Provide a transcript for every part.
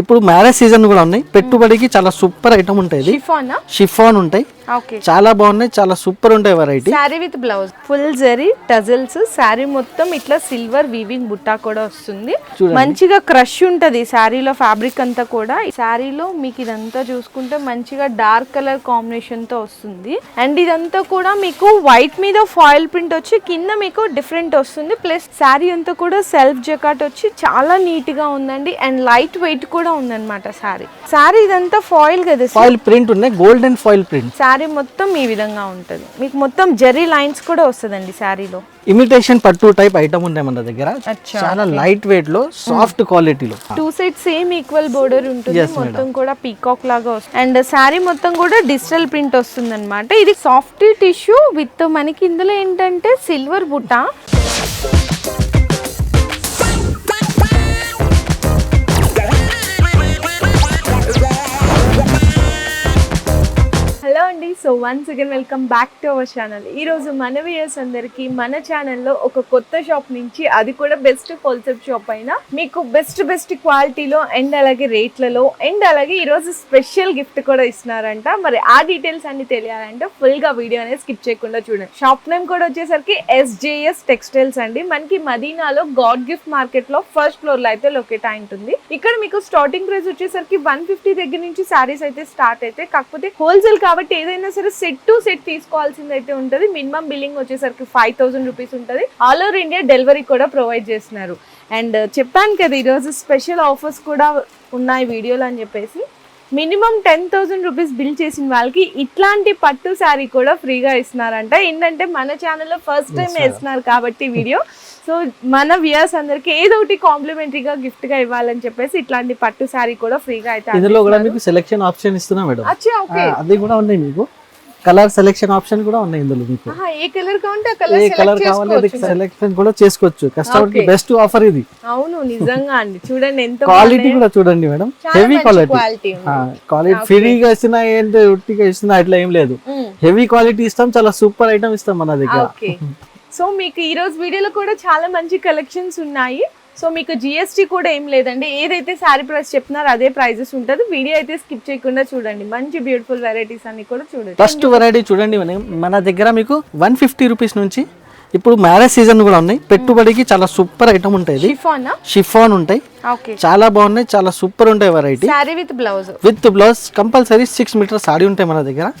ఇప్పుడు marriage season కూడా ఉన్నాయి పెట్టుబడికి చాలా సూపర్ ఐటమ్ ఉంటాయి షిఫానా ఉంటాయి. చాలా బాగున్నాయి చాలా సూపర్ ఉంటాయి variety sari with blouse full zari tassels sari మొత్తం ఇట్లా సిల్వర్ వీవింగ్ బుట్టా కూడా వస్తుంది. మంచిగా క్రష్ ఉంటది శారీలో ఫ్యాబ్రిక్ అంతా కూడా. ఈ శారీలో మీకు ఇదంతా చూసుకుంటే మంచిగా డార్క్ కలర్ కాంబినేషన్తో వస్తుంది. అండ్ ఇదంతా కూడా మీకు వైట్ మీద ఫాయిల్ ప్రింట్ వచ్చి కింద మీకు డిఫరెంట్ వస్తుంది. ప్లస్ శారీ అంతా కూడా సెల్ఫ్ జకాట్ వచ్చి చాలా నీట్గా ఉందండి. అండ్ లైట్ వెయిట్ కూడా ఉందన్నమాట శారీ శారీ ఇదంతా ఫాయిల్ కదా ఫాయిల్ ప్రింట్ ఉన్నాయి గోల్డెన్ ఫాయిల్ ప్రింట్ శారీ మొత్తం ఈ విధంగా ఉంటుంది. మీకు మొత్తం జెరీ లైన్స్ కూడా వస్తుందండి శారీలో. ఇమిటేషన్ పట్టు టైప్ ఐటమ్ ఉన్నాయి మన దగ్గర. చాలా లైట్ వెయిట్లో సాఫ్ట్ క్వాలిటీలో two side same equal border ఉంటుంది. మొత్తం కూడా పీకాక్ లాగా వస్తుంది. అండ్ శారీ మొత్తం కూడా డిజిటల్ ప్రింట్ వస్తుంది అనమాట ఇది సాఫ్ట్ టిష్యూ విత్ మనకి ఇందులో ఏంటంటే సిల్వర్ బుట్ట. So once again welcome back to our channel ఈ రోజు మన వ్యూయర్స్ అందరికీ మన ఛానల్లో ఒక కొత్త షాప్ నుంచి అది కూడా బెస్ట్ హోల్సేల్ షాప్ అయినా మీకు బెస్ట్ బెస్ట్ క్వాలిటీలో అండ్ అలాగే రేట్లలో అండ్ అలాగే ఈరోజు స్పెషల్ గిఫ్ట్ కూడా ఇస్తున్నారంట. మరి ఆ డీటెయిల్స్ అన్ని తెలియాలంటే ఫుల్గా వీడియో అనేది స్కిప్ చేయకుండా చూడండి. షాప్ నేమ్ కూడా వచ్చేసరికి ఎస్జేఎస్ టెక్స్టైల్స్ అండి. మనకి మదీనాలో గాడ్ గిఫ్ట్ మార్కెట్లో ఫస్ట్ ఫ్లోర్లో అయితే లొకేట్ అయి ఉంటుంది. ఇక్కడ మీకు స్టార్టింగ్ ప్రైస్ వచ్చేసరికి వన్ ఫిఫ్టీ దగ్గర నుంచి శారీస్ అయితే స్టార్ట్ అయితే కాకపోతే హోల్సేల్ కాబట్టి ఏదైనా సరే సెట్ టు సెట్ తీసుకోవాల్సింది అయితే ఉంటుంది. మినిమం బిల్లింగ్ వచ్చేసరికి ఫైవ్ థౌసండ్ రూపీస్ ఉంటుంది. ఆల్ ఓవర్ ఇండియా డెలివరీ కూడా ప్రొవైడ్ చేస్తున్నారు. అండ్ చెప్పాను కదా ఈరోజు స్పెషల్ ఆఫర్స్ కూడా ఉన్నాయి వీడియోలో అని చెప్పేసి. Minimum ten thousand rupees bill చేసిన వాళ్ళకి ఇట్లాంటి పట్టు శారీ కూడా ఫ్రీగా ఇస్తున్నారంట. ఏంటంటే మన ఛానల్లో ఫస్ట్ టైం వేస్తున్నారు కాబట్టి వీడియో. సో మన వ్యూయర్స్ అందరికి ఏదో ఒకటి కాంప్లిమెంటరీగా గిఫ్ట్గా ఇవ్వాలని చెప్పేసి ఇట్లాంటి పట్టు శారీ కూడా ఫ్రీగా అయితే ఇందులో కూడా మీకు సెలెక్షన్ ఆప్షన్ ఇస్తున్నా మేడం. అచ్చా ఓకే. అది కూడా ఉన్నాయి మీకు. కలర్ సెలెక్షన్ ఆప్షన్ కూడా ఉన్నాయి ఇందులో మీకు. ఏ కలర్ కావాలంటే ఏ కలర్ కావాలి సెలెక్షన్ కూడా చేసుకోవచ్చు. కస్టమర్కి. బెస్ట్ ఆఫర్ ఇది. అవును నిజంగా అండి. చూడండి ఎంత క్వాలిటీ కూడా చూడండి మేడం. హెవీ క్వాలిటీ క్వాలిటీ ఫ్రీగా ఇస్తున్నా ఏంటి ఉట్టిగా ఇస్తున్నా అట్లా ఏం లేదు. హెవీ క్వాలిటీ ఇస్తాం చాలా సూపర్ ఐటమ్ ఇస్తాం మన దగ్గర. సో మీకు ఈ రోజు వీడియోలో కూడా చాలా మంచి కలెక్షన్స్ ఉన్నాయి. సో మీకు జిఎస్టీ కూడా ఏం లేదండి. ఏదైతే శారీ ప్రైస్ చెప్తున్నారో అదే ప్రైజెస్ ఉంటుంది. వీడియో అయితే స్కిప్ చేయకుండా చూడండి. మంచి బ్యూటిఫుల్ వెరైటీస్ అన్ని కూడా చూడండి. ఫస్ట్ వెరైటీ చూడండి. మన- మన దగ్గర మీకు వన్ ఫిఫ్టీ రూపీస్ నుంచి ఇప్పుడు మ్యారేజ్ సీజన్ కూడా ఉన్నాయి. పెట్టుబడికి చాలా సూపర్ ఐటమ్ ఉంటాయి షిఫానా? ఉంటాయి. చాలా బాగున్నాయి. చాలా సూపర్ ఉంటాయి variety with blouse. With blouse compulsory six metre sari ఉంటాయి మన దగ్గర.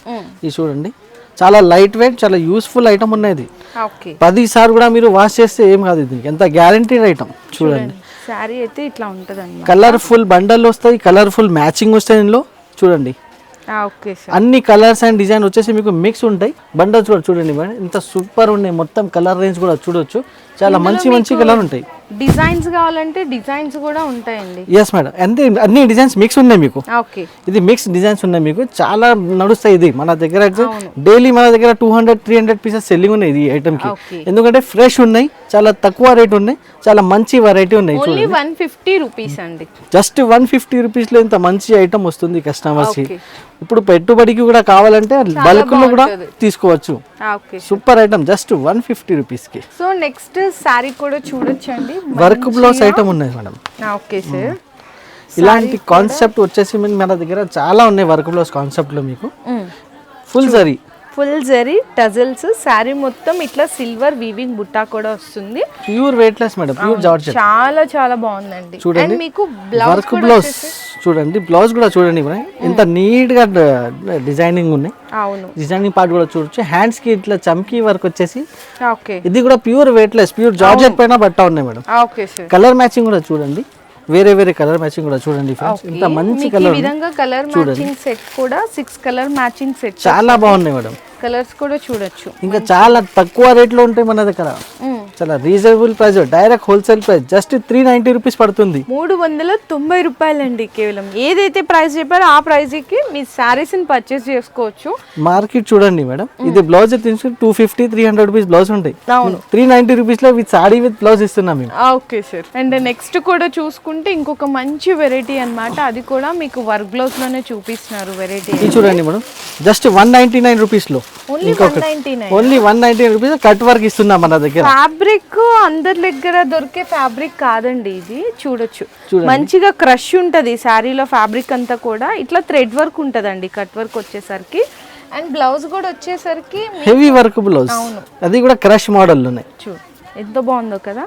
ఇది చూడండి. చాలా లైట్ వెయిట్ చాలా యూస్ఫుల్ ఐటమ్ ఉన్నది. ఓకే పది సార్లు కూడా మీరు వాష్ చేస్తే ఏం కాదు ఇది. ఎంత గ్యారంటీడ్ ఐటమ్ చూడండి. శారీ అయితే ఇట్లా ఉంటుంది కలర్ఫుల్ బండల్ వస్తాయి కలర్ఫుల్ మ్యాచింగ్ వస్తాయి ఇందులో. చూడండి. ఓకే సార్ అన్ని కలర్స్ అండ్ డిజైన్ వచ్చేసి మీకు మిక్స్ ఉంటాయి. బండల్ చూడ చూడండి. మేడం ఇంత సూపర్ ఉన్నాయి. మొత్తం కలర్ రేంజ్ కూడా చూడొచ్చు. చాలా మంచి మంచి కలర్ ఉంటాయి. డిజైన్స్ కావాలంటే డిజైన్స్ కూడా ఉంటాయండి. ఎస్ మేడం అంతే అన్ని డిజైన్స్ మిక్స్ ఉన్నాయి మీకు. ఓకే. ఇది మిక్స్ డిజైన్స్ ఉన్నాయి మీకు. చాలా నడుస్తాయి ఇది. మన దగ్గర డైలీ మన దగ్గర two hundred three hundred pieces selling ఉన్నాయి ఇది ఐటమ్కి. ఎందుకంటే ఫ్రెష్ ఉన్నాయి చాలా తక్కువ రేట్ ఉన్నాయి చాలా మంచి వెరైటీ ఉన్నాయి ఓన్లీ వన్ ఫిఫ్టీ రూపీస్ అండి. జస్ట్ వన్ ఫిఫ్టీ రూపీస్లో ఇంత మంచి ఐటమ్ వస్తుంది కస్టమర్స్కి. ఇప్పుడు పెట్టుబడికి కూడా కావాలంటే బల్క్లో కూడా. తీసుకోవచ్చు. Super item just one fifty రూపీస్కి. సో నెక్స్ట్ శారీ కూడా చూడొచ్చండి. వర్క్ బ్లౌజ్ ఐటమ్ ఉన్నాయి మేడం. Okay sir. ఇలాంటి కాన్సెప్ట్ వచ్చేసి మన- దగ్గర చాలా ఉన్నాయి వర్క్ బ్లౌజ్ కాన్సెప్ట్లో మీకు. ఫుల్ సరీ. ఫుల్ జరీ టజల్స్ శారీ మొత్తం ఇట్లా సిల్వర్ వీవింగ్ బుట్టా కూడా వస్తుంది. Pure weightless madam pure georgette. చాలా చాలా బాగుందండి. చూడండి. మీకు బ్లౌజ్ బ్లౌజ్ చూడండి బ్లౌజ్ కూడా చూడండి ఎంత నీట్గా డిజైనింగ్ ఉన్నాయి. అవును. డిజైనింగ్ పార్ట్ కూడా చూడొచ్చు. హ్యాండ్స్కి ఇట్లా చమ్కీ వర్క్ వచ్చేసి ఓకే. ఇది కూడా ప్యూర్ వెయిట్లెస్ ప్యూర్ జార్జెట్ పైన బట్ట ఉన్నాయి madam okay sir colour matching కూడా చూడండి. వేరే వేరే కలర్ మ్యాచింగ్ కూడా చూడండి ఫ్రెండ్స్ ఇంత మంచి కలర్ విధంగా కలర్ మ్యాచింగ్ సెట్ కూడా సిక్స్ కలర్ మ్యాచింగ్ సెట్ చాలా బాగున్నాయి మేడం కలర్స్ కూడా చూడొచ్చు ఇంకా చాలా తక్కువ రేట్లో ఉంటాయి మన దగ్గర. చాలా reasonable price direct wholesale price just three ninety rupees పడుతుంది. మూడు వందల తొంభై రూపాయలండి కేవలం. ఏదైతే ప్రైస్ చెప్పారో ఆ ప్రైస్కి మీ శారీస్ని పర్చేస్ చేసుకోవచ్చు. మార్కెట్ చూడండి మేడం. ఇది బ్లౌజ్ తీసుకుని two fifty three hundred rupees blouse ఉంటాయి. అవును. త్రీ నైన్టీ రూపీస్లో విత్ సాడీ విత్ బ్లౌజ్ ఇస్తున్నాం మేము. ఓకే సార్ అండ్ నెక్స్ట్ కూడా చూసుకుంటే ఇంకొక మంచి వెరైటీ అన్నమాట. అది కూడా మీకు వర్క్ బ్లౌజ్లోనే చూపిస్తున్నారు వెరైటీ ఇది చూడండి madam. Just one ninety nine రూపీస్లో only one ninety nine only one ninety rupees cut work ఇస్తున్నాం మన దగ్గర. ఫ్యాబ్రిక్ అందరి దగ్గర దొరికే ఫ్యాబ్రిక్ కాదండి ఇది. చూడొచ్చు. మంచిగా క్రష్ ఉంటది శారీలో ఫ్యాబ్రిక్ అంతా కూడా. ఇట్లా థ్రెడ్ వర్క్ ఉంటదండి కట్ వర్క్ వచ్చేసరికి. అండ్ బ్లౌజ్ కూడా వచ్చేసరికి హెవీ వర్క్ బ్లౌజ్ అది కూడా క్రష్ మోడల్ చూ ఎంత బాగుందో కదా.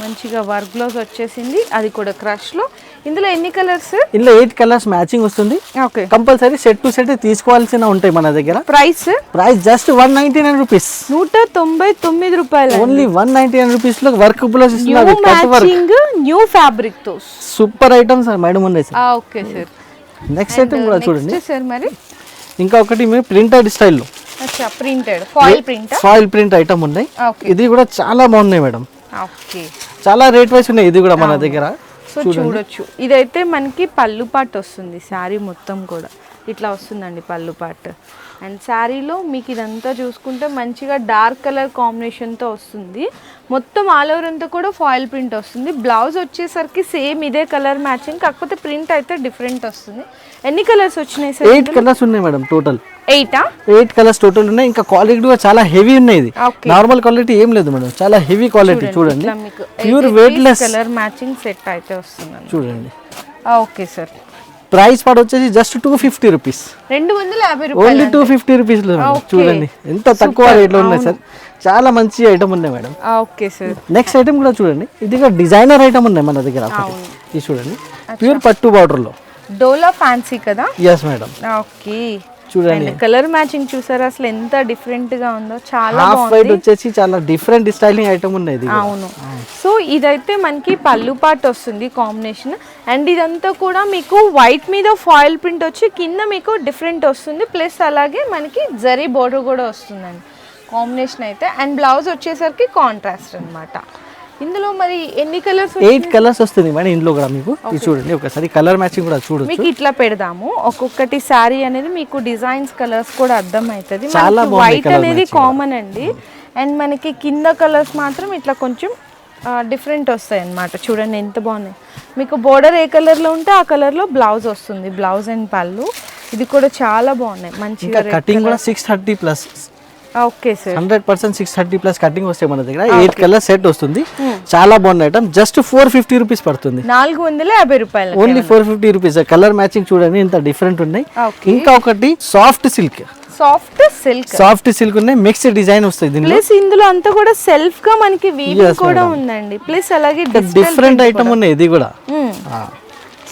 మంచిగా వర్క్ బ్లౌజ్ వచ్చేసింది. అది కూడా క్రష్లో. ఇందులో ఎన్ని కలర్స్? ఇందులో ఎయిట్ కలర్స్ మ్యాచింగ్ వస్తుంది. Okay. Compulsory set to set తీసుకోవాల్సిన ఉంటాయి మన దగ్గర. Price? Price just one ninety nine rupees. నూట తొంభై తొమ్మిది రూపాయలు ఓన్లీ వన్ నైన్టీ నైన్ రూపీస్లో వర్క్ బ్లౌజ్ మ్యాచింగ్ న్యూ ఫ్యాబ్రిక్తో. సూపర్ ఐటమ్స్ మేడం ఉన్నాయి sir okay sir next item కూడా చూడండి. సార్ మరి? ఇంకా ఒకటి మీరు ప్రింటెడ్ స్టైల్లో printed foil print foil print item ఉన్నాయి. ఇది కూడా చాలా బాగున్నాయి మేడం ఓకే. చాలా రేట్ వైస్ ఉన్నాయి ఇది కూడా మన దగ్గర. సో చూడొచ్చు. ఇదైతే మనకి పళ్ళు పాటు వస్తుంది శారీ మొత్తం కూడా. ఇట్లా వస్తుందండి పళ్ళు పాటు. అండ్ శారీలో మీకు ఇదంతా చూసుకుంటే మంచిగా డార్క్ కలర్ కాంబినేషన్తో వస్తుంది. మొత్తం ఆల్ ఓవర్ అంతా కూడా ఫాయిల్ ప్రింట్ వస్తుంది. బ్లౌజ్ వచ్చేసరికి సేమ్ ఇదే కలర్ మ్యాచింగ్ కాకపోతే ప్రింట్ అయితే డిఫరెంట్ వస్తుంది. ఎన్ని కలర్స్ వచ్చినాయి సార్ ఎయిట్ కలర్స్ ఉన్నాయి మేడం టోటల్. ఎయిటా ఎయిట్ కలర్స్ టోటల్ ఉన్నాయి. ఇంకా క్వాలిటీ కూడా చాలా హెవీ ఉన్నాయి ఇది. నార్మల్ క్వాలిటీ ఏం లేదు మేడం చాలా హెవీ క్వాలిటీ చూడండి pure weightless colour matching set అయితే వస్తుందండి. చూడండి. ఓకే సార్ ప్రైస్ పాడు వచ్చేసి జస్ట్ టూ ఫిఫ్టీ రూపీస్ రెండు వందల యాభై ఓన్లీ టూ ఫిఫ్టీ రూపీస్ చూడండి. ఎంత తక్కువ రేట్లో ఉన్నాయి సార్ చాలా మంచి ఐటమ్ ఉన్నాయి madam okay sir next item కూడా చూడండి. ఇది డిజైనర్ ఐటమ్ ఉన్నాయి మన దగ్గర. ఇది చూడండి. ప్యూర్ పట్టు బార్డర్లో. డోలా ఫ్యాన్సీ కదా? ఎస్ మేడం ఓకే చూడండి. కలర్ మ్యాచింగ్ చూసారా? అసలు ఎంత డిఫరెంట్గా ఉందో. చాలా వైట్ వచ్చేసి చాలా డిఫరెంట్ స్టైలింగ్ ఐటమ్ కూడా. అవును. సో ఇదైతే మనకి పళ్ళు పాటు వస్తుంది కాంబినేషన్. అండ్ ఇదంతా కూడా మీకు వైట్ మీద ఫాయిల్ ప్రింట్ వచ్చి కింద మీకు డిఫరెంట్ వస్తుంది. ప్లస్ అలాగే మనకి జరీ బోర్డర్ కూడా వస్తుందండి. కాంబినేషన్ అయితే. అండ్ బ్లౌజ్ వచ్చేసరికి కాంట్రాస్ట్ అన్నమాట. ఇందులో మరి ఎన్ని కలర్స్ ఎయిట్ కలర్స్ వస్తుంది మేడం ఇందులో కూడా మీకు. ఇది చూడండి ఒకసారి కలర్ మ్యాచింగ్ కూడా చూడొచ్చు. మీకు ఇట్లా పెడదాము. ఒక్కొక్కటి శారీ అనేది మీకు డిజైన్స్ కలర్స్ కూడా అర్థం అవుతుంది చాలా వైట్ అనేది కామన్ అండి. అండ్ మనకి కింద కలర్స్ మాత్రం ఇట్లా కొంచెం డిఫరెంట్ వస్తాయి అన్నమాట చూడండి ఎంత బాగున్నాయి. మీకు బోర్డర్ ఏ కలర్లో ఉంటే ఆ కలర్లో బ్లౌజ్ వస్తుంది. బ్లౌజ్ అండ్ పళ్ళు ఇది కూడా చాలా బాగున్నాయి. మంచిగా కటింగ్ కూడా six thirty plus okay sir hundred percent six thirty plus cutting వస్తాయి మన దగ్గర. ఎయిట్ కలర్ సెట్ వస్తుంది. చాలా బాగుంది item just four fifty rupees పడుతుంది. నాలుగు వందల యాభై రూపాయలు only four fifty rupees colour matching చూడండి ఇంత డిఫరెంట్ ఉన్నాయి. ఇంకా ఒకటి soft silk soft silk soft silk ఉన్నాయి. మిక్స్ డిజైన్ వస్తాయి దీనిలో ప్లస్ ఇందులో అంతా కూడా సెల్ఫ్గా మనకి వీవింగ్ కూడా ఉందండి. ప్లస్ అలాగే డిఫరెంట్ ఐటమ్ ఉన్నాయి ఇది కూడా.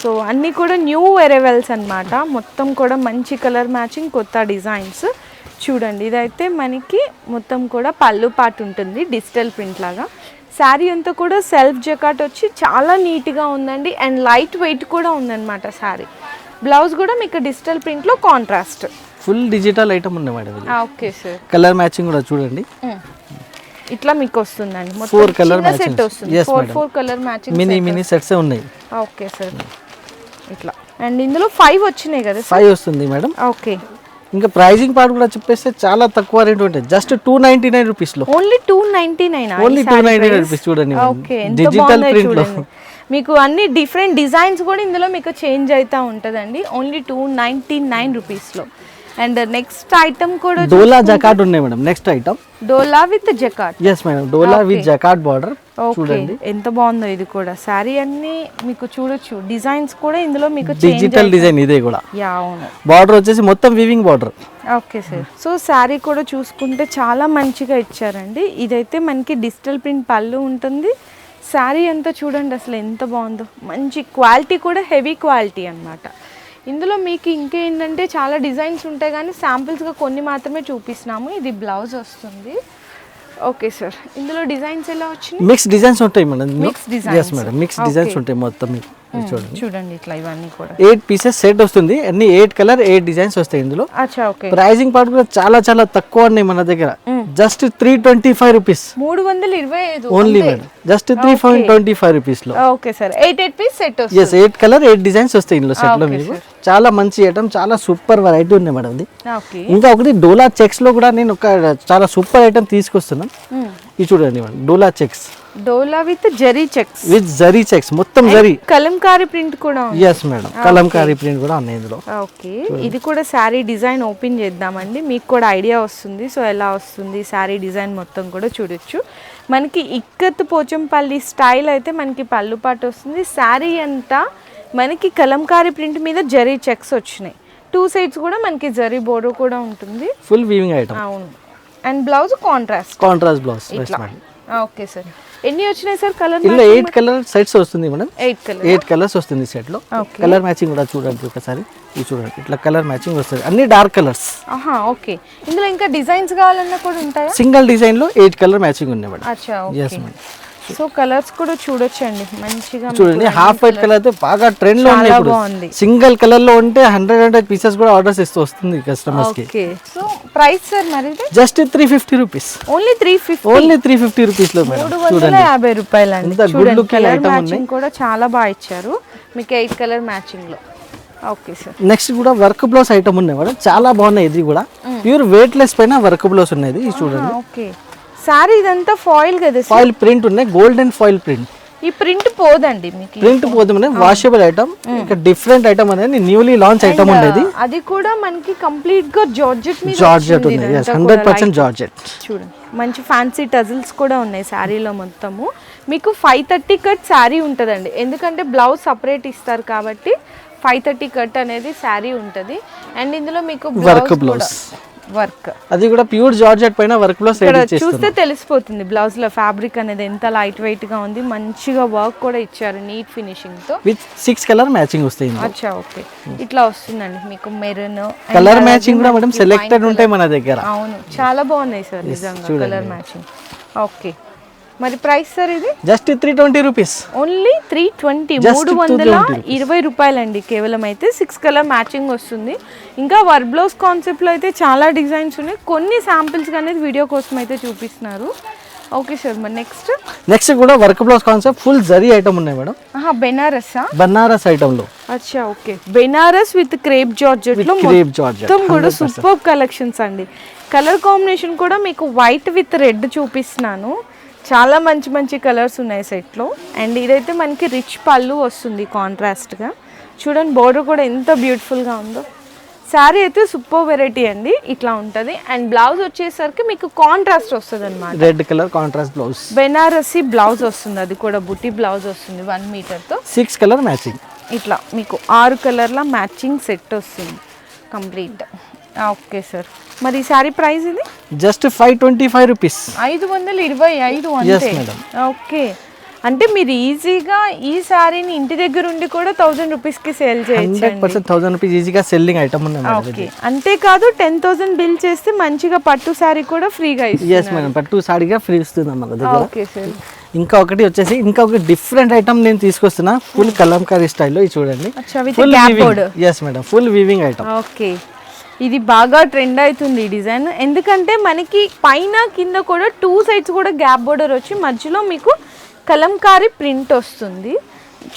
సో అన్నీ కూడా న్యూ ఎరవెల్స్ అన్నమాట. మొత్తం కూడా మంచి కలర్ మ్యాచింగ్ కొత్త డిజైన్స్ చూడండి ఇదైతే మనకి మొత్తం కూడా పళ్ళు పాటు ఉంటుంది డిజిటల్ ప్రింట్ లాగా. శారీ అంతా కూడా సెల్ఫ్ జకాట్ వచ్చి చాలా నీట్గా ఉందండి. అండ్ లైట్ వెయిట్ కూడా ఉందన్నమాట శారీ. బ్లౌజ్ కూడా మీకు డిజిటల్ ప్రింట్లో కాంట్రాస్ట్. ఫుల్ డిజిటల్ ఐటమ్ ఉన్నాయి madam okay sir. Colour matching కూడా చూడండి. ఇట్లా మీకు వస్తుందండి. చిన్న matching. సెట్ వస్తుంది. Four. Four colour matching mini mini sets ఉన్నాయి. Okay sir. ఇట్లా. అండ్ ఇందులో ఫైవ్ వచ్చినాయి కదా ఫైవ్ వస్తుంది మేడం. ఓకే. ఇంకా ప్రైజింగ్ పార్ట్ కూడా చెప్పేస్తే చాలా తక్కువ రేట్ ఉంటుంది జస్ట్ టూ నైన్టీ నైన్ రూపీస్లో. Only two ninety nine only two ninety nine rupees చూడండి డిజిటల్ ప్రింట్లో. చూడండి. మీకు అన్ని డిఫరెంట్ డిజైన్స్ కూడా ఇందులో మీకు చేంజ్ అవుతా ఉంటుందండి. ఓన్లీ టూ నైంటీ నైన్ రూపీస్లో అండ్ నెక్స్ట్ ఐటమ్ కూడా డోలా జకాట్ ఉన్నాయి మేడం నెక్స్ట్ ఐటమ్ డోలా విత్ జకాట్ ఎస్ మేడం డోలా విత్ జకాట్ బార్డర్ ఓకే ఎంత బాగుందో ఇది కూడా. శారీ అన్ని మీకు చూడొచ్చు. డిజైన్స్ కూడా ఇందులో మీకు డిజిటల్ డిజైన్ ఇదే కూడా. యా అవును. బార్డర్ వచ్చేసి మొత్తం weaving border okay sir so sari కూడా చూసుకుంటే చాలా మంచిగా ఇచ్చారండి. ఇదైతే మనకి డిజిటల్ ప్రింట్ పళ్ళు ఉంటుంది. శారీ అంతా చూడండి అసలు ఎంత బాగుందో. మంచి క్వాలిటీ కూడా హెవీ క్వాలిటీ అన్నమాట. ఇందులో మీకు ఇంకేంటంటే చాలా డిజైన్స్ ఉంటాయి కానీ శాంపిల్స్గా కొన్ని మాత్రమే చూపిస్తున్నాము. ఇది బ్లౌజ్ వస్తుంది. Okay sir. ఇందులో డిజైన్స్ ఎలా వచ్చినాయి? మిక్స్ డిజైన్స్ ఉంటాయి madam. Designs. Yes madam mix designs ఉంటాయి మొత్తం. మీకు చూడండి. చూడండి ఇట్లా ఇవన్నీ కూడా. ఎయిట్ పీసెస్ సెట్ వస్తుంది. అన్ని ఎయిట్ కలర్ ఎయిట్ డిజైన్స్ వస్తాయి ఇందులో. ప్రైజింగ్ పార్ట్ కూడా చాలా చాలా తక్కువ ఉన్నాయి మన దగ్గర. Just three twenty five rupees మూడు వందల ఇరవై ఐదు. Only madam. Just three five twenty five రూపీస్లో. Okay sir. Eight eight piece set yes eight colour eight designs వస్తాయి ఇందులో సెట్లో మీకు. చాలా మంచి ఐటమ్ చాలా సూపర్ వెరైటీ ఉన్నాయి మేడం ఇది. ఇంకా ఒకటి డోలా చెక్స్లో కూడా నేను ఒక చాలా సూపర్ ఐటమ్ తీసుకొస్తున్నాను. ఇది చూడండి madam dola checks dola with zari checks. With zari checks. మొత్తం జరీ. కలంకారీ ప్రింట్ కూడా ఎస్ మేడం కలంకారీ ప్రింట్ కూడా ఉన్నాయి ఇందులో. ఓకే. ఇది కూడా శారీ డిజైన్ ఓపెన్ చేద్దామండి. మీకు కూడా ఐడియా వస్తుంది. సో ఎలా వస్తుంది శారీ డిజైన్ మొత్తం కూడా చూడొచ్చు. మనకి ఇక్కత్ పోచంపల్లి స్టైల్ అయితే మనకి పళ్ళు పాటు వస్తుంది. శారీ అంతా మనకి కలంకారీ ప్రింట్ మీద జరీ చెక్స్ వచ్చినాయి. టూ సైడ్స్ కూడా మనకి జరీ బోర్డర్ కూడా ఉంటుంది. ఫుల్ వీవింగ్ ఐటమ్ అవును. And blouse contrast contrast blouse okay sir ఎన్ని వచ్చినాయి సార్ కలర్ ఇందులో ఎయిట్ కలర్ సెట్స్ వస్తుంది madam. Eight colour eight colours వస్తుంది సెట్లో. కలర్ మ్యాచింగ్ కూడా చూడండి ఒకసారి. ఇది చూడండి. ఇట్లా కలర్ మ్యాచింగ్ వస్తుంది. అన్ని డార్క్ కలర్స్ ఆహా ఓకే ఇందులో ఇంకా డిజైన్స్ కావాలన్నా కూడా ఉంటాయా? సింగిల్ డిజైన్లో ఎయిట్ కలర్ మ్యాచింగ్ ఉన్నాయి మేడం. అచ్చా ఓకే సో కలర్స్ కూడా చూడొచ్చండి. మంచిగా చూడండి హాఫ్ వైట్ కలర్ అయితే బాగా ట్రెండ్లో ఉన్నాయి బాగుంది. సింగిల్ కలర్లో ఉంటే హండ్రెడ్ హండ్రెడ్ పీసెస్ కూడా ఆర్డర్స్ ఇస్తూ వస్తుంది కస్టమర్స్కి. ఓకే సో ప్రైస్ సార్ మరి just three fifty rupees only three fifty only three fifty రూపీస్లో వందల యాభై రూపాయలు అండి చూడండి కలర్ మ్యాచింగ్ కూడా చాలా బాగా ఇచ్చారు. మీకు ఎయిట్ కలర్ మ్యాచింగ్లో. ఓకే సార్ నెక్స్ట్ కూడా వర్క్ బ్లౌజ్ ఐటమ్ ఉన్నాయి మేడం చాలా బాగున్నాయి ఇది కూడా. ప్యూర్ వెయిట్ లెస్ పైన వర్క్ బ్లౌజ్ ఉన్నది. ఇది చూడండి. ఓకే సారీ ఇదంతా ఫాయిల్ కదా సార్? ఫాయిల్ ప్రింట్ ఉన్నాయి గోల్డెన్ ఫాయిల్ ప్రింట్. ఈ ప్రింట్ పోదండి మీకు ప్రింట్ పోతే వాషబుల్ ఐటమ్ ఇక డిఫరెంట్ ఐటమ్ అనేది న్యూలీ లాంచ్ ఐటమ్ ఉండేది. అది కూడా మనకి కంప్లీట్గా జార్జెట్ మీద జార్జెట్ ఉంది హండ్రెడ్ కూడా పర్సెంట్ జార్జెట్. చూడండి మంచి ఫ్యాన్సీ టజిల్స్ కూడా ఉన్నాయి శారీలో మొత్తము. మీకు ఫైవ్ థర్టీ కట్ శారీ ఉంటుందండి. ఎందుకంటే బ్లౌజ్ సపరేట్ ఇస్తారు కాబట్టి ఫైవ్ థర్టీ కట్ అనేది శారీ ఉంటుంది. అండ్ ఇందులో మీకు Work బ్లౌజ్. వర్క్. అది కూడా ప్యూర్ జార్జెట్ పైన వర్క్ చేస్తుంది చూస్తే తెలిసిపోతుంది బ్లౌజ్లో ఫ్యాబ్రిక్ అనేది ఎంత లైట్ వెయిట్గా ఉంది. మంచిగా వర్క్ కూడా ఇచ్చారు నీట్ ఫినిషింగ్తో. విత్ సిక్స్ కలర్ మ్యాచింగ్ వస్తాయి అచ్చా ఓకే ఇట్లా వస్తుందండి మీకు మెరూన్ కలర్ మ్యాచింగ్ కూడా మేడం సెలెక్టెడ్ ఉంటాయి మన దగ్గర. అవును చాలా బాగున్నాయి సార్ నిజంగా కలర్ మ్యాచింగ్ ఓకే మరి ప్రైస్ సార్ ఇది? Just three twenty rupees only three twenty మూడు వందల ఇరవై రూపాయలండి. కేవలం అయితే సిక్స్ కలర్ మ్యాచింగ్ వస్తుంది. ఇంకా వర్ బ్లౌజ్ కాన్సెప్ట్లో అయితే చాలా డిజైన్స్ ఉన్నాయి. కొన్ని శాంపిల్స్ అనేది వీడియో కోసం అయితే చూపిస్తున్నారు. ఓకే సార్ మరి నెక్స్ట్ నెక్స్ట్ కూడా work blouse concept full zari item ఉన్నాయి మేడం. బెనారసా బనారస్ ఐటమ్లో. అచ్చా ఓకే బెనారస్ విత్ క్రేప్ జార్జెట్లో క్రేప్ జార్జెట్ మొత్తం కూడా సూపర్ కలెక్షన్స్ అండి. కలర్ కాంబినేషన్ కూడా మీకు వైట్ విత్ రెడ్ చూపిస్తున్నాను. చాలా మంచి మంచి కలర్స్ ఉన్నాయి సెట్లో. అండ్ ఇదైతే మనకి రిచ్ పళ్ళు వస్తుంది కాంట్రాస్ట్గా. చూడండి బోర్డర్ కూడా ఎంత బ్యూటిఫుల్గా ఉందో. శారీ అయితే సూపర్ వెరైటీ అండి. ఇట్లా ఉంటుంది. అండ్ బ్లౌజ్ వచ్చేసరికి మీకు కాంట్రాస్ట్ వస్తుంది అనమాట red colour contrast blouse Benarasi blouse వస్తుంది. అది కూడా బుట్టి బ్లౌజ్ వస్తుంది వన్ మీటర్తో. సిక్స్ కలర్ మ్యాచింగ్ ఇట్లా మీకు ఆరు కలర్ల మ్యాచింగ్ సెట్ వస్తుంది. Complete okay sir. మరి ఈ శారీ ప్రైస్ ఇది? Just five twenty five rupees. ఐదు వందలు ఇరవై ఐదు అంతే. ఓకే. అంటే మీరు ఈజీగా ఈ శారీని ఇంటి దగ్గర ఉండి కూడా థౌజండ్ రూపీస్కి సేల్ చేయొచ్చు థౌసండ్ రూపీస్ ఈజీగా సెల్లింగ్ ఐటమ్ ఓకే. అంతేకాదు టెన్ థౌసండ్ బిల్ చేస్తే మంచిగా పట్టు శారీ కూడా ఫ్రీగా ఇస్తుంది ఎస్ మేడం పట్టు సాడిగా ఫ్రీ ఇస్తుంది మన దగ్గర. Okay sir. ఇంకా ఒకటి వచ్చేసి ఇంకా ఒక డిఫరెంట్ ఐటమ్ నేను తీసుకొస్తున్నా. ఫుల్ కలంకారీ స్టైల్లో ఇది చూడండి. Full weaving yes madam full weaving item okay. ఇది బాగా ట్రెండ్ అవుతుంది ఈ డిజైన్. ఎందుకంటే మనకి పైన కింద కూడా టూ సైడ్స్ కూడా గ్యాప్ బోర్డర్ వచ్చి మధ్యలో మీకు కలంకారీ ప్రింట్ వస్తుంది.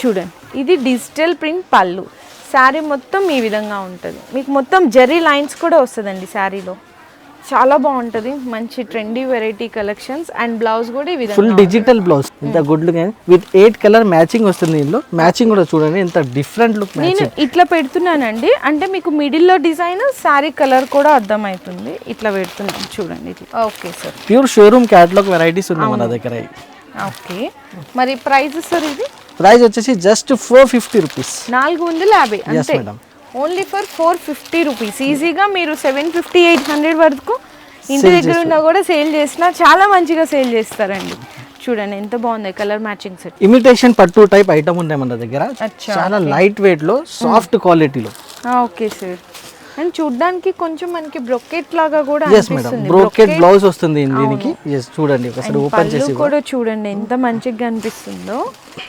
చూడండి ఇది డిజిటల్ ప్రింట్ పళ్ళు. శారీ మొత్తం ఈ విధంగా ఉంటుంది. మీకు మొత్తం జరీ లైన్స్ కూడా వస్తుందండి శారీలో. చాలా బాగుంటుంది. మంచి trendy variety collections and blouse కూడా ఈ ఫుల్ డిజిటల్ బ్లౌజ్ ఇంత good look with eight colour matching వస్తుంది ఇందులో. మ్యాచింగ్ కూడా చూడండి ఎంత డిఫరెంట్ లుక్ నేను ఇట్లా పెడుతున్నానండి. అంటే మీకు మిడిల్లో డిజైన్ శారీ కలర్ కూడా అర్థమవుతుంది. ఇట్లా పెడుతున్నాను. చూడండి okay sir pure showroom catalogue varieties ఉన్నాయి మన దగ్గర ఓకే మరి ప్రైస్ సార్ ఇది? ప్రైస్ వచ్చేసి జస్ట్ ఫోర్ ఫిఫ్టీ రూపీస్ నాలుగు వందల యాభై. అంతే. Only for four fifty rupees. ఈజీగా మీరు సెవెన్ ఫిఫ్టీ ఎయిట్ హండ్రెడ్ వరకు ఇంటి దగ్గర ఉన్నా కూడా సేల్ చేసినా చాలా మంచిగా సేల్ చేస్తారండి. చూడండి ఎంత బాగుంది కలర్ మ్యాచింగ్ సెట్. ఇమిటేషన్ పట్టు టైప్ ఐటమ్ ఉన్నాయి మన దగ్గర. చాలా లైట్ వెయిట్లో సాఫ్ట్ క్వాలిటీలో ఓకే సార్. అండ్ చూడడానికి కొంచెం మనకి బ్రొకెట్ లాగా కూడా ఎస్ మేడం అనిపిస్తుంది. బ్రోకెట్ బ్లౌజ్ వస్తుంది దీనికి. ఎస్ చూడండి ఒకసారి ఓపెన్ చేసి కూడా చూడండి ఎంత మంచిగా కనిపిస్తుందో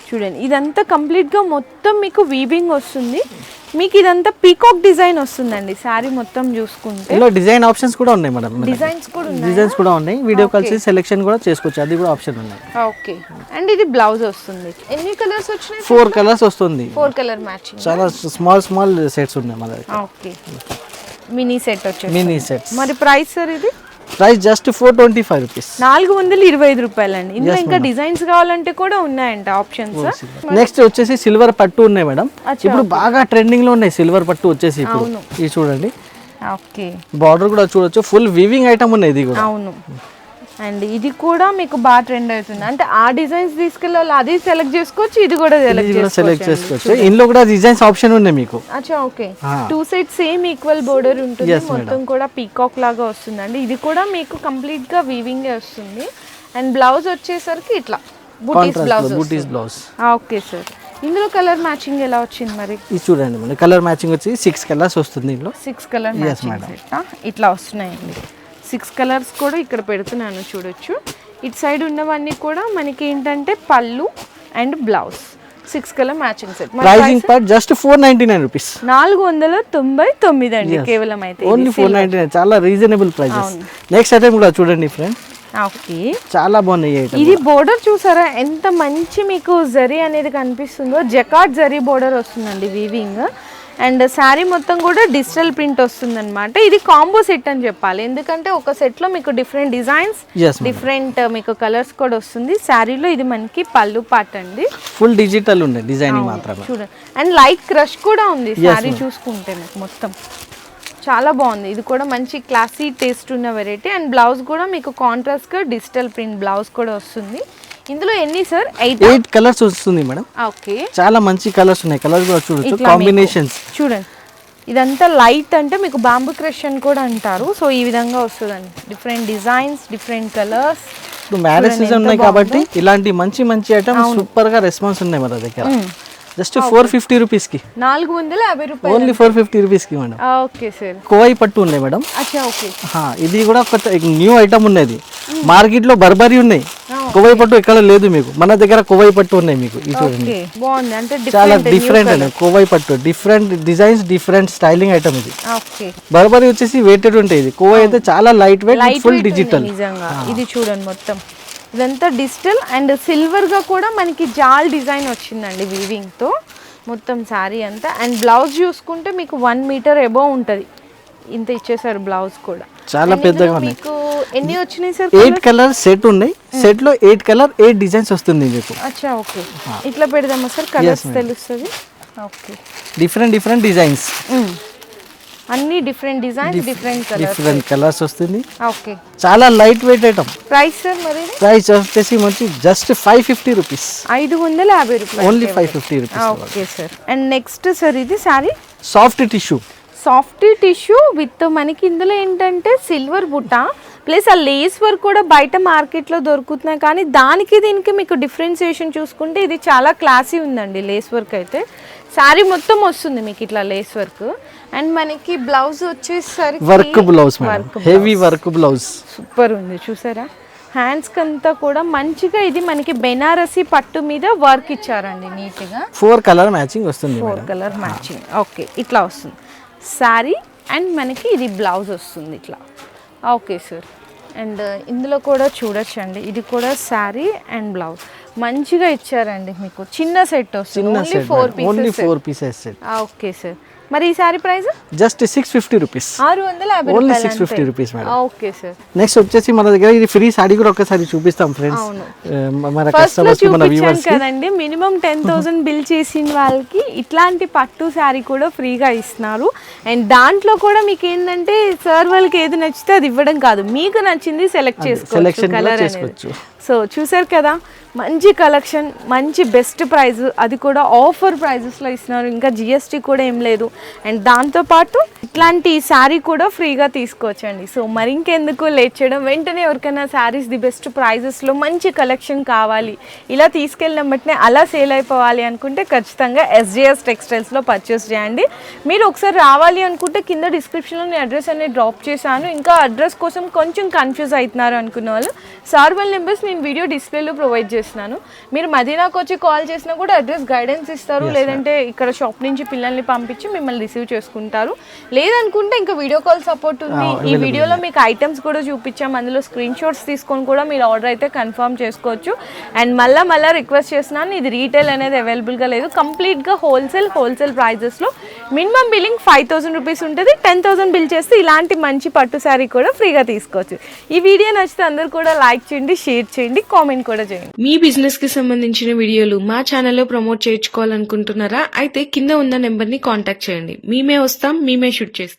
చూడండి ఇదంతా కంప్లీట్గా మొత్తం మీకు వీవింగ్ వస్తుంది. మీకు ఇదంతా పీకాక్ డిజైన్ వస్తుందండి శారీ మొత్తం చూసుకుంటే. ఇందులో డిజైన్ ఆప్షన్స్ కూడా ఉన్నాయి మేడం డిజైన్స్ కూడా ఉన్నాయి? డిజైన్స్ కూడా ఉన్నాయి. వీడియో కాల్ చేసి సెలెక్షన్ కూడా చేసుకోవచ్చు. అది కూడా ఆప్షన్ ఉన్నాయి ఓకే అండ్ ఇది బ్లౌజ్ వస్తుంది. ఎన్ని కలర్స్ వచ్చినాయి ఫోర్ కలర్స్ వస్తుంది. ఫోర్ కలర్ మ్యాచింగ్ చాలా స్మాల్ స్మాల్ సెట్స్ ఉన్నాయి మన దగ్గర. ఓకే మినీ సెట్ వచ్చేసి మినీ సెట్స్ మరి ప్రైస్ సార్ ఇది? Price just four twenty five rupees. నాలుగు వందల ఇరవై ఐదు రూపాయలండి. ఇందులో ఇంకా డిజైన్స్ కావాలంటే కూడా ఉన్నాయంట ఆప్షన్స్. నెక్స్ట్ వచ్చేసి సిల్వర్ పట్టు ఉన్నాయి మేడం ఇప్పుడు బాగా ట్రెండింగ్లో ఉన్నాయి సిల్వర్ పట్టు వచ్చేసి ఇప్పుడు. ఇది చూడండి. ఓకే. బార్డర్ కూడా చూడొచ్చు. ఫుల్ వివింగ్ ఐటమ్ ఉన్నాయి ఇది కూడా. అవును. అండ్ ఇది కూడా మీకు బాగా ట్రెండ్ అవుతుంది. అంటే ఆ డిజైన్స్ తీసుకెళ్ళాలి అది సెలెక్ట్ చేసుకోవచ్చు ఇది కూడా సెలెక్ట్ చేసుకోవచ్చు. ఇందులో కూడా డిజైన్స్ ఆప్షన్ ఉన్నాయి మీకు. అచ్చా okay. Two side same equal border ఉంటుంది. మొత్తం కూడా పీకాక్ లాగా వస్తుందండి ఇది కూడా మీకు కంప్లీట్గా వీవింగ్ వస్తుంది. అండ్ బ్లౌజ్ వచ్చేసరికి ఇట్లా buttis blouse buttis blouse okay sir ఇందులో కలర్ మ్యాచింగ్ ఎలా వచ్చింది మరి? ఇది చూడండి మేడం కలర్ మ్యాచింగ్ వచ్చి సిక్స్ కలర్స్ వస్తుంది ఇందులో. సిక్స్ కలర్ మ్యాచింగ్ ఇట్లా వస్తున్నాయండి. సిక్స్ కలర్స్ కూడా ఇక్కడ పెడుతున్నాను చూడొచ్చు. ఇటు సైడ్ ఉన్నవన్నీ కూడా మనకి ఏంటంటే పళ్ళు and blouse. Six colour matching set. Pricing part just four ninety nine rupees నాలుగు వందల తొంభై తొమ్మిది అండి కేవలం అయితే ఓన్లీ ఫోర్ నైన్టీ నైన్ చాలా రీజనబుల్ ప్రైజెస్ నెక్స్ట్ ఐటమ్ కూడా చూడండి ఫ్రెండ్ ఓకే. చాలా బాగున్నాయి ఇది బోర్డర్ చూసారా? ఎంత మంచి మీకు జరీ అనేది కనిపిస్తుందో. జకాట్ జరీ బోర్డర్ వస్తుందండి వీవింగ్ అండ్ శారీ మొత్తం కూడా డిజిటల్ ప్రింట్ వస్తుందన్నమాట. ఇది కాంబో సెట్ అని చెప్పాలి. ఎందుకంటే ఒక సెట్లో మీకు డిఫరెంట్ డిజైన్స్ డిఫరెంట్ మీకు కలర్స్ కూడా వస్తుంది. శారీలో ఇది మనకి పళ్ళు పాట అండి. ఫుల్ డిజిటల్ ఉన్నాయి డిజైనింగ్ మాత్రమే. చూడండి. అండ్ లైట్ క్రష్ కూడా ఉంది శారీ చూసుకుంటే మీకు మొత్తం. చాలా బాగుంది. ఇది కూడా మంచి క్లాసీ టేస్ట్ ఉన్న వెరైటీ అండ్ బ్లౌజ్ కూడా మీకు కాంట్రాస్ట్గా డిజిటల్ ప్రింట్ బ్లౌజ్ కూడా వస్తుంది. ఇందులో ఎన్ని సార్? ఎయిట్ ఎయిట్ కలర్స్ వస్తుంది మేడం ఓకే చాలా మంచి కలర్స్ ఉన్నాయి. కలర్స్ కూడా చూడొచ్చు. కాంబినేషన్స్ చూడండి. ఇదంతా లైట్ అంటే మీకు బాంబు క్రష్ అని కూడా అంటారు. సో ఈ విధంగా వస్తుందండి. డిఫరెంట్ డిజైన్స్ డిఫరెంట్ కలర్స్ ఇప్పుడు మ్యారేజ్ సీజన్ ఉన్నాయి కాబట్టి ఇలాంటి మంచి మంచి ఐటమ్ సూపర్గా రెస్పాన్స్ ఉన్నాయి మన దగ్గర. జస్ట్ ఫోర్ ఫిఫ్టీ రూపీస్కి. నాలుగు వందల యాభై రూపాయలు. ఓన్లీ ఫోర్ ఫిఫ్టీ రూపీస్కి మేడం ఓకే సార్ కోవై పట్టు ఉన్నాయి మేడం అచ్చా ఓకే ఇది కూడా కొత్త న్యూ ఐటమ్ ఉన్నది. మార్కెట్లో బర్బరీ ఉన్నాయి. కోవై పట్టు ఎక్కడ లేదు మీకు. మన దగ్గర కోవై పట్టు ఉన్నాయి మీకు ఇది చూడండి. బాగుంది. అంటే చాలా డిఫరెంట్ అండి కోవై పట్టు. Different designs different styling item ఇది. బర్బరీ వచ్చేసి వెయిటెడ్ ఉంటాయి ఇది. కోవై అయితే చాలా లైట్ వెయిట్ ఫుల్ డిజిటల్ ఇది చూడండి మొత్తం. ఇదంతా డిజిటల్ అండ్ సిల్వర్గా కూడా మనకి జాల్ డిజైన్ వచ్చిందండి వీవింగ్తో. మొత్తం శారీ అంతా. అండ్ బ్లౌజ్ చూసుకుంటే మీకు వన్ మీటర్ ఎబో ఉంటది. ఇంత ఇచ్చేసారు బ్లౌజ్ కూడా. చాలా పెద్దగా ఉన్నాయి. ఎన్ని వచ్చినాయి సార్ ఎయిట్ కలర్ సెట్ ఉన్నాయి. సెట్లో ఎయిట్ కలర్ ఎయిట్ డిజైన్స్ వస్తుంది మీకు. అచ్చా ఓకే. ఇట్లా పెడదామా సార్? కలర్స్ తెలుస్తుంది. ఓకే. డిఫరెంట్ డిఫరెంట్ డిజైన్స్ అన్ని different designs different colour different colours వస్తుంది. ఓకే. చాలా light weight item price sir మరి? ప్రైస్ వచ్చేసి మంచి జస్ట్ ఫైవ్ ఫిఫ్టీ రూపీస్ ఐదు వందల యాభై రూపాయలు only five fifty rupees okay sir. And next sir ఇది sari soft tissue soft tissue with మనకి ఇందులో ఏంటంటే సిల్వర్ బుట్ట ప్లస్ ఆ లేస్ వర్క్ కూడా బయట మార్కెట్లో దొరుకుతున్నాయి కానీ దానికి దీనికి మీకు డిఫరెన్సియేషన్ చూసుకుంటే ఇది చాలా క్లాసీ ఉందండి లేస్ వర్క్ అయితే. శారీ మొత్తం వస్తుంది మీకు ఇట్లా లేస్ వర్క్. అండ్ మనకి బ్లౌజ్ వచ్చేసరికి work blouse heavy work blouse. Super ఉంది చూసారా? హ్యాండ్స్కి అంతా కూడా మంచిగా ఇది మనకి బెనారసి పట్టు మీద వర్క్ ఇచ్చారండి నీట్గా. ఫోర్ కలర్ మ్యాచింగ్ వస్తుంది ఫోర్ కలర్ మ్యాచింగ్ ఓకే ఇట్లా వస్తుంది. శారీ అండ్ మనకి ఇది బ్లౌజ్ వస్తుంది ఇట్లా. Okay sir. అండ్ ఇందులో కూడా చూడొచ్చండి. ఇది కూడా శారీ అండ్ బ్లౌజ్. మంచిగా ఇచ్చారండి మీకు. చిన్న సెట్ వస్తుంది. Only four only pieces four pieces set okay sir. మరి ఈ sari price just six fifty rupees ఆరు వందల only six fifty. Rupees madam okay sir next వచ్చేసి మన దగ్గర ఇది ఫ్రీ సాడీ కూడా ఒకసారి చూపిస్తాం ఫ్రెండ్స్. మన కస్టమర్స్ మన వ్యూవర్స్ కదండి మినిమం టెన్ థౌసండ్ బిల్ చేసిన వాళ్ళకి ఇట్లాంటి పట్టు శారీ కూడా ఫ్రీగా ఇస్తున్నారు. అండ్ దాంట్లో కూడా మీకు ఏంటంటే సార్ వాళ్ళకి ఏది నచ్చితే అది ఇవ్వడం కాదు. మీకు నచ్చింది సెలెక్ట్ చేసుకోవచ్చు కలర్ చేసుకోవచ్చు. సో చూసారు కదా మంచి కలెక్షన్ మంచి బెస్ట్ ప్రైజ్ అది కూడా ఆఫర్ ప్రైజెస్లో ఇస్తున్నారు. ఇంకా జిఎస్టీ కూడా ఏం లేదు. అండ్ దాంతోపాటు ఇట్లాంటి శారీ కూడా ఫ్రీగా తీసుకోవచ్చండి. సో మరి ఇంకెందుకు లేట్ చేయడం. వెంటనే ఎవరికైనా శారీస్ ది బెస్ట్ ప్రైజెస్లో మంచి కలెక్షన్ కావాలి. ఇలా తీసుకెళ్ళిన బట్టినే అలా సేల్ అయిపోవాలి అనుకుంటే ఖచ్చితంగా ఎస్జిఎస్ టెక్స్టైల్స్లో పర్చేస్ చేయండి. మీరు ఒకసారి రావాలి అనుకుంటే కింద డిస్క్రిప్షన్లో నేను అడ్రస్ అనేది డ్రాప్ చేశాను. ఇంకా అడ్రస్ కోసం కొంచెం కన్ఫ్యూజ్ అవుతున్నారు అనుకున్న వాళ్ళు. సార్ నెంబర్స్ నేను నేను వీడియో డిస్ప్లేలో ప్రొవైడ్ చేస్తున్నాను. మీరు మదీనాకు వచ్చి కాల్ చేసినా కూడా అడ్రస్ గైడెన్స్ ఇస్తారు. లేదంటే ఇక్కడ షాప్ నుంచి పిల్లల్ని పంపించి మిమ్మల్ని రిసీవ్ చేసుకుంటారు. లేదనుకుంటే ఇంకా వీడియో కాల్ సపోర్ట్ ఉంది. ఈ వీడియోలో మీకు ఐటమ్స్ కూడా చూపించాం. అందులో స్క్రీన్ షాట్స్ తీసుకొని కూడా మీరు ఆర్డర్ అయితే కన్ఫర్మ్ చేసుకోవచ్చు. అండ్ మళ్ళీ మళ్ళీ రిక్వెస్ట్ చేస్తున్నాను. ఇది రీటైల్ అనేది అవైలబుల్గా లేదు. కంప్లీట్గా హోల్సేల్ హోల్సేల్ ప్రైజెస్లో minimum billing five thousand rupees ఉంటుంది. టెన్ థౌసండ్ బిల్ చేస్తే ఇలాంటి మంచి పట్టు శారీ కూడా ఫ్రీగా తీసుకోవచ్చు. ఈ వీడియో నచ్చితే అందరూ కూడా లైక్ చేయండి షేర్ చేయండి కామెంట్ కూడా చేయండి. మీ బిజినెస్కి సంబంధించిన వీడియోలు మా ఛానల్లో ప్రమోట్ చేయించుకోవాలనుకుంటున్నారా? అయితే కింద ఉన్న నెంబర్ని కాంటాక్ట్ చేయండి. మేమే వస్తాం మేమే షూట్ చేస్తాం.